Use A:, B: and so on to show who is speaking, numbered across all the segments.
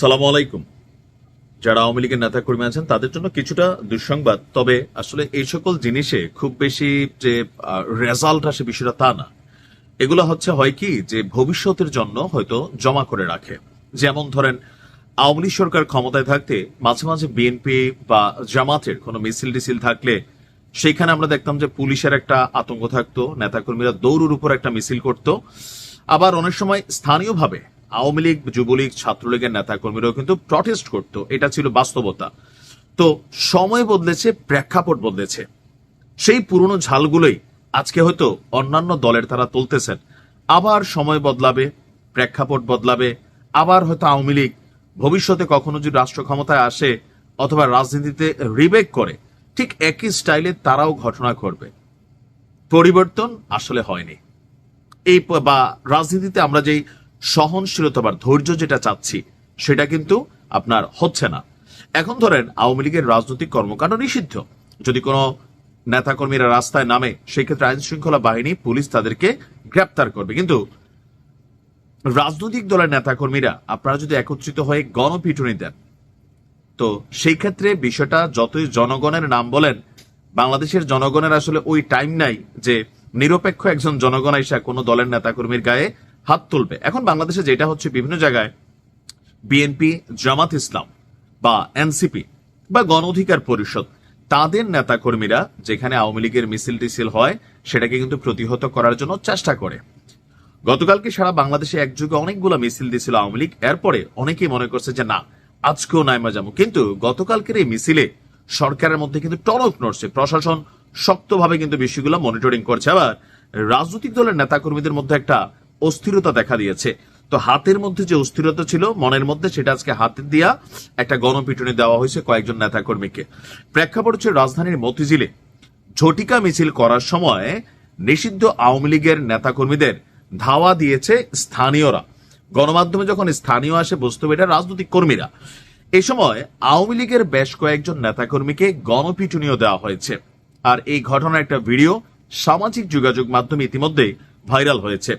A: সালামু আলাইকুম। যারা আওয়ামী লীগের নেতা কর্মী আছেন, তাদের জন্য কিছুটা দুঃসংবাদ। তবে আসলে এই সকল জিনিসে খুব বেশি যে রেজাল্ট আসে বিষয়টা তা না। এগুলো হচ্ছে হয় কি, যে ভবিষ্যতের জন্য হয়তো জমা করে রাখে। যেমন ধরেন, আওয়ামী লীগ সরকার ক্ষমতায় থাকতে মাঝে মাঝে বিএনপি বা জামাতের কোনো মিছিল টিছিল থাকলে, সেখানে আমরা দেখতাম যে পুলিশের একটা আতঙ্ক থাকতো, নেতাকর্মীরা দৌড়ের উপর একটা মিছিল করত। আবার অনেক সময় স্থানীয়ভাবে আওয়ামী লীগ, যুবলীগ, ছাত্রলীগের নেতাকর্মীরাও কিন্তু প্রটেস্ট করতো। এটা ছিল বাস্তবতা। তো সময় বদলেছে, প্রেক্ষাপট বদলেছে। সেই পুরনো ঝালগুলোই আজকে হয়তো অন্যান্য দলের তারা তুলতেছেন। আবার সময় বদলাবে, প্রেক্ষাপট বদলাবে, আবার হয়তো আওয়ামী লীগ ভবিষ্যতে কখনো যদি রাষ্ট্র ক্ষমতায় আসে অথবা রাজনীতিতে রিবেক করে, ঠিক একই স্টাইলে তারাও ঘটনা করবে পরিবর্তন আসলে হয়নি। এই বা রাজনীতিতে আমরা যেই সহনশীলতা বা ধৈর্য যেটা চাচ্ছি, সেটা কিন্তু আপনার হচ্ছে না। এখন ধরেন, আওয়ামী লীগের রাজনৈতিক কর্মকাণ্ড নিষিদ্ধ। যদি কোনো নেতাকর্মীরা রাস্তায় নামে, সেক্ষেত্রে আইন শৃঙ্খলা বাহিনী, পুলিশ তাদেরকে গ্রেপ্তার করবে। কিন্তু রাজনৈতিক দলের নেতাকর্মীরা, আপনারা যদি একত্রিত হয়ে গণপিটুনি দেন, তো সেই ক্ষেত্রে বিষয়টা যতই জনগণের নাম বলেন, বাংলাদেশের জনগণের আসলে ওই টাইম নাই যে নিরপেক্ষ একজন জনগণ আইসা কোনো দলের নেতাকর্মীর গায়ে হাত তুলবে। এখন বাংলাদেশে যেটা হচ্ছে বিভিন্ন জায়গায় বিএনপি জামাত ইসলাম বা এনসিপি বা গণ অধিকার পরিষদ, তাদের নেতাকর্মীরা যেখানে আওয়ামী লীগের মিছিল টিছিল হয়, সেটাকে কিন্তু প্রতিহত করার জন্য চেষ্টা করে। গতকালকে সারা বাংলাদেশে একযুগে অনেকগুলো মিছিল দিয়েছিল আওয়ামী লীগ। এরপরে অনেকেই মনে করছে যে, না, আজকেও নাইমা যাব কিন্তু গতকালকের এই মিছিলে সরকারের মধ্যে কিন্তু টনক নড়ছে। প্রশাসন শক্তভাবে কিন্তু বিষয়গুলো মনিটরিং করছে। আবার রাজনৈতিক দলের নেতাকর্মীদের মধ্যে একটা অস্থিরতা দেখা দিয়েছে। তো হাতের মধ্যে যে অস্থিরতা ছিল, মনের মধ্যে সেটা আজকে হাতে দিয়া একটা গণপিটুনি দেওয়া হয়েছে কয়েকজন নেতাকর্মীকে। প্রেক্ষাপট হচ্ছে রাজধানীর মতিঝিলে ঝটিকা মিছিল করার সময় নিষিদ্ধ আওয়ামী লীগের নেতাকর্মীদের ধাওয়া দিয়েছে স্থানীয়রা। গণমাধ্যমে যখন স্থানীয় আসে হবে এটা রাজনৈতিক কর্মীরা। এই সময় আওয়ামী লীগের বেশ কয়েকজন নেতাকর্মীকে গণপিটুনিও দেওয়া হয়েছে। আর এই ঘটনার একটা ভিডিও সামাজিক যোগাযোগ মাধ্যমে ইতিমধ্যে ভাইরাল হয়েছে।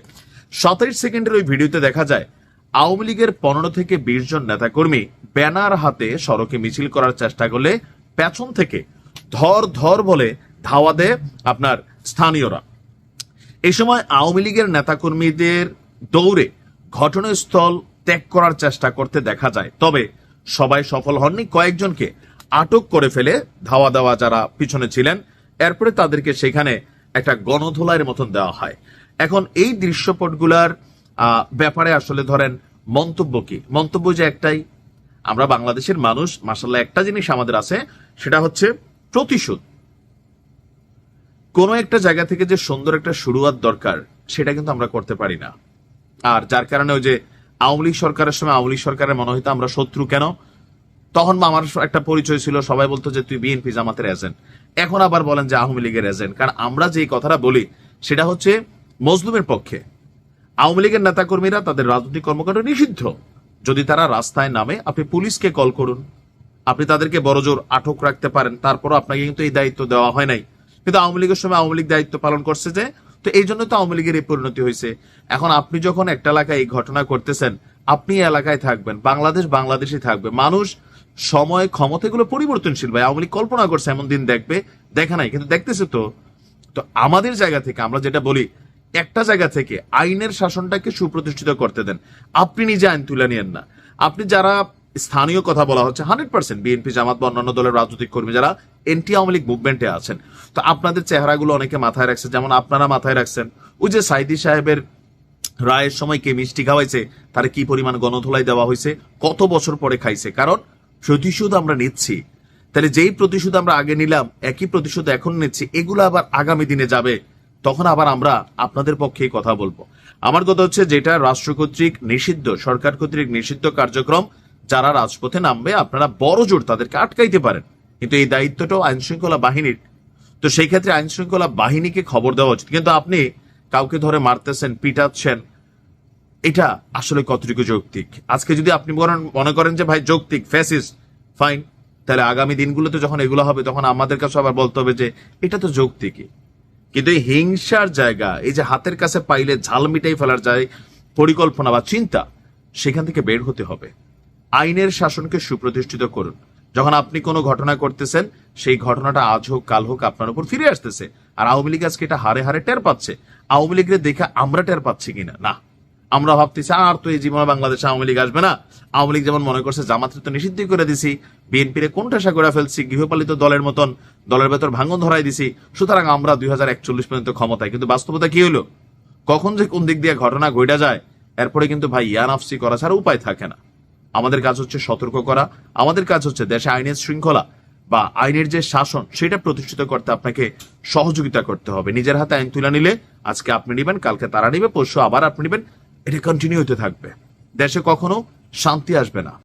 A: সাতাইশ সেকেন্ডের ওই ভিডিওতে দেখা যায়, আওয়ামী লীগের পনেরো থেকে বিশ জন নেতাকর্মী ব্যানার হাতে সড়কে মিছিল করার চেষ্টা করলে পেছন থেকে ধর ধর বলে ধাওয়া দেয় আপনার স্থানীয়রা। এই সময় আওয়ামী লীগের নেতাকর্মীদের দৌড়ে ঘটনাস্থল ত্যাগ করার চেষ্টা করতে দেখা যায়। তবে সবাই সফল হননি, কয়েকজনকে আটক করে ফেলে ধাওয়া দেওয়া যারা পিছনে ছিলেন, এরপরে তাদেরকে সেখানে একটা গণধোলাইয়ের মতন দেওয়া হয়। এখন এই দৃশ্যপটগুলার ব্যাপারে আসলে ধরেন মন্তব্য কি? মন্তব্য যে একটাই, আমরা বাংলাদেশের মানুষ মাসাল্লাহ একটা জিনিস আমাদের আছে, সেটা হচ্ছে প্রতিশোধ। কোনো একটা জায়গা থেকে যে সুন্দর একটা শুরুয়াত দরকার, সেটা কিন্তু আমরা করতে পারি না। আর যার কারণে ওই যে আওয়ামী লীগ সরকারের সময় আওয়ামী লীগ সরকারের মনে হইতো আমরা শত্রু কেন? তখন আমার একটা পরিচয় ছিল, সবাই বলতো যে তুই বিএনপি জামাতের এজেন্ট এখন আবার বলেন যে আওয়ামী লীগের এজেন্ট কারণ আমরা যে কথাটা বলি, সেটা হচ্ছে মজলুমের পক্ষে। আওয়ামী লীগের নেতাকর্মীরা তাদের রাজনৈতিক কর্মকাণ্ড নিষিদ্ধ। যদি তারা রাস্তায় নামে, আপনি পুলিশকে কল করুন। আপনি তাদেরকে বড়জোর আটক রাখতে পারেন। তারপর আপনাকে কিন্তু এই দায়িত্ব দেওয়া হয় নাই। কিন্তু আওয়ামী লীগের সময় আওয়ামী লীগ দায়িত্ব পালন করছে যে, তো এই জন্য তো আওয়ামী লীগের এই পরিণতি হয়েছে। এখন আপনি যখন একটা এলাকায় এই ঘটনা করতেছেন আপনি এলাকায় থাকবেন, বাংলাদেশ বাংলাদেশই থাকবে। মানুষ সময়, ক্ষমতা এগুলো পরিবর্তনশীল। ভাই, আওয়ামী লীগ কল্পনা করছে, এমন দিন দেখবে, দেখা নাই, কিন্তু দেখতেছে তো। তো আমাদের জায়গা থেকে আমরা যেটা বলি একটা জায়গা থেকে আইনের শাসনটাকে সুপ্রতিষ্ঠিত করতে দেন। আপনি নিজে আইন তুলে নিয়েন না। আপনি যারা স্থানীয় কথা বলা হচ্ছে, হান্ড্রেড পার্সেন্ট বিএনপি জামাত বা অন্যান্য দলের রাজনৈতিক কর্মী যারা এনটি আওয়ামী লীগ মুভমেন্টে আছেন। তো আপনাদের চেহারাগুলো অনেকে মাথায় রাখছে, যেমন আপনারা মাথায় রাখছেন, ওই যে সাইদি সাহেবের রায়ের সময় কে মিষ্টি খাওয়াইছে, তার কি পরিমাণ গণধোলাই দেওয়া হয়েছে কত বছর পরে খাইছে। কারণ প্রতিশোধ আমরা নিচ্ছি। তাহলে যেই প্রতিশোধ আমরা আগে নিলাম, একই প্রতিশোধ এখন নিচ্ছি, এগুলো আবার আগামী দিনে যাবে। তখন আবার আমরা আপনাদের পক্ষেই কথা বলব। আমার কথা হচ্ছে যেটা রাষ্ট্র কর্তৃক নিষিদ্ধ, সরকার কর্তৃক নিষিদ্ধ কার্যক্রম, যারা রাজপথে নামবে, আপনারা বড় জোর তাদেরকে আটকাইতে পারেন। কিন্তু এই দায়িত্বটাও আইন শৃঙ্খলা বাহিনীর। তো সেই ক্ষেত্রে আইন শৃঙ্খলা বাহিনীকে খবর দেওয়া উচিত। কিন্তু আপনি কাউকে ধরে মারতেছেন, পিটাচ্ছেন, এটা আসলে কতটুকু যৌক্তিক? আজকে যদি আপনি মনে করেন যে, ভাই, যৌক্তিক ফ্যাসিস্ট ফাইন তাহলে আগামী দিনগুলোতে যখন এগুলো হবে, তখন আমাদের কাছে আবার বলতে হবে যে, এটা তো যৌক্তিকই। কিন্তু এই হিংসার জায়গা, এই যে হাতের কাছে পাইলে ঝাল মিটাই ফেলার যায় পরিকল্পনা বা চিন্তা, সেখান থেকে বের হতে হবে। আইনের শাসনকে সুপ্রতিষ্ঠিত করুন। যখন আপনি কোনো ঘটনা করতেছেন, সেই ঘটনাটা আজ হোক, কাল হোক আপনার উপর ফিরে আসতেছে। আর আওয়ামী লীগ আজকে এটা হারে হারে টের পাচ্ছে। আওয়ামী লীগের দেখে আমরা টের পাচ্ছি কিনা? না। আমরা ভাবতেছি, আর তো এই জীবনে বাংলাদেশে আওয়ামী লীগ আসবে না। আওয়ামী লীগ যেমন মনে করছে জামাতের তো নিষিদ্ধ করে দিছি। বিএনপির কোন ঠাসা করে ফেলছি? গৃহপালিত দলের মতন দলের ভেতর ভাঙন ধরাই দিছি। সুতরাং আমরা দুই পর্যন্ত ক্ষমতায়। কিন্তু বাস্তবতা কি হলো কখন যে কোন দিক দিয়ে ঘটনা ঘটা যায়, এরপরে কিন্তু ভাই ইয়ানাফসি করা ছাড়া উপায় থাকে না। আমাদের কাজ হচ্ছে সতর্ক করা। আমাদের কাজ হচ্ছে দেশে আইনের শৃঙ্খলা বা আইনের যে শাসন, সেটা প্রতিষ্ঠিত করতে আপনাকে সহযোগিতা করতে হবে। নিজের হাতে আইন তুলে নিলে আজকে আপনি নেবেন, কালকে তারা নেবে, পরশু আবার আপনি নেবেন। এটা কন্টিনিউ হতে থাকবে। দেশে কখনো শান্তি আসবে না।